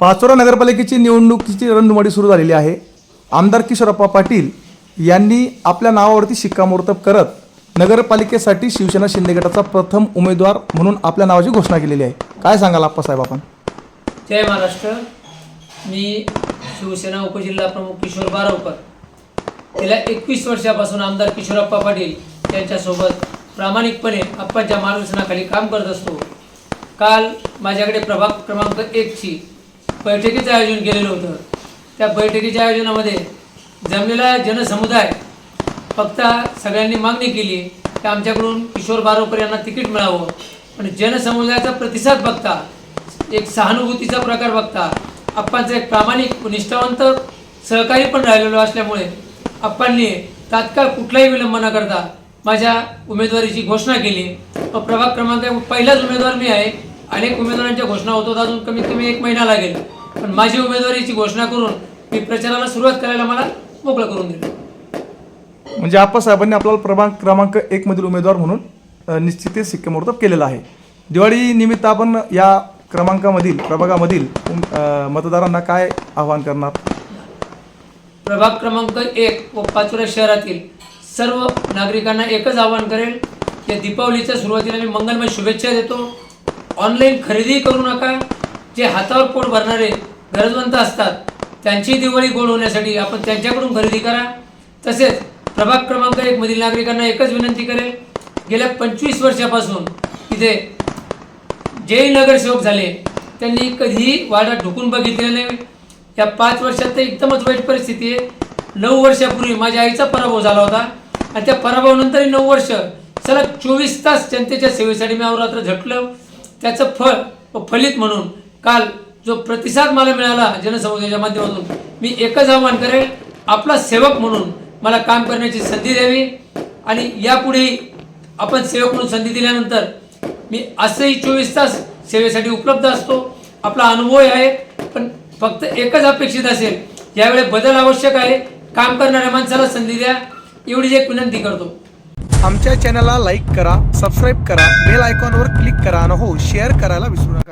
पाचोरा नगरपालिकेची निवडणुकीची रणधुमाडी सुरू झालेली आहे. आमदार किशोरप्पा पाटील यांनी आपल्या नावावरती शिक्कामोर्तब करत नगरपालिकेसाठी शिवसेना शिंदे गटाचा प्रथम उमेदवार म्हणून आपल्या नावाची घोषणा केलेली आहे. काय सांगाल आप्पासाहेब आपण? जय महाराष्ट्र. मी शिवसेना उपजिल्हा प्रमुख किशोर बारावकर. गेल्या एकवीस वर्षापासून आमदार किशोरप्पा पाटील यांच्यासोबत प्रामाणिकपणे आप्पाच्या मार्गदर्शनाखाली काम करत असतो. काल माझ्याकडे प्रभाग क्रमांक एकची बैठकीचं आयोजन केलेलं होतं. त्या बैठकीच्या आयोजनामध्ये जमलेला जनसमुदाय फक्त सगळ्यांनी मागणी केली की आमच्याकडून किशोर बारोकर यांना तिकीट मिळावं. पण जनसमुदायाचा प्रतिसाद बघता एक सहानुभूतीचा प्रकार बघता आप्पांचा एक प्रामाणिक निष्ठावंत सहकारी पण राहिलेलो असल्यामुळे आप्पांनी तात्काळ कुठलाही विलंब न करता माझ्या उमेदवारीची घोषणा केली. व प्रभाग क्रमांक पहिलाच उमेदवार मी आहे. अनेक उमेदवारांच्या घोषणा होत होत अजून कमीत कमी एक महिना लागेल. पण माझी उमेदवारीची घोषणा करून मी प्रचाराला सुरुवात करायला मला मोकळं करून दिलं. म्हणजे आप्पासाहेबांनी आपल्याला प्रभाग क्रमांक एकमधील उमेदवार म्हणून अ, निश्चितच शिक्कामोर्तब केलेलं आहे. दिवाळी निमित्त आपण या क्रमांकामधील प्रभागामधील उम, अ, मतदारांना काय आवाहन करणार? प्रभाग क्रमांक एक व पाचोरा शहरातील सर्व नागरिकांना एकच आवाहन करेल की दीपावलीच्या सुरुवातीला मी मंगलमय शुभेच्छा देतो. ऑनलाईन खरेदी करू नका. जे हातावर पोट भरणारे गरजवंत असतात त्यांची दिवाळी गोड होण्यासाठी आपण त्यांच्याकडून खरेदी करा. तसेच प्रभाग क्रमांक एक मधील नागरिकांना एकच विनंती करेल गेल्या पंचवीस वर्षापासून इथे जे नगरसेवक झाले. त्यांनी कधीही वाडा ढुकून बघितलेलं नाही. या पाच वर्षात तर एकदमच वाईट परिस्थिती आहे. नऊ वर्षापूर्वी माझ्या आईचा पराभव झाला होता. आणि त्या पराभवानंतरही नऊ वर्ष सलग चोवीस तास जनतेच्या सेवेसाठी मी अवरात्र झटलं. त्याचं फळ व फलित म्हणून काल जो प्रतिसाद मला मिळाला जनसमुदायाच्या माध्यमातून मी एकच आवाहन करेल आपला सेवक म्हणून मला काम करण्याची संधी द्यावी आणि यापुढेही आपण सेवक म्हणून संधी दिल्यानंतर मी असंही चोवीस तास सेवेसाठी उपलब्ध असतो. आपला अनुभव आहे पण फक्त एकच अपेक्षित असेल यावेळी बदल आवश्यक आहे. काम करणाऱ्या माणसाला संधी द्या. एवढीच एक विनंती करतो. आमच्या चॅनलला लाईक करा सबस्क्राईब करा बेल आयकॉनवर क्लिक करा आणि हो शेअर करायला विसरू नका.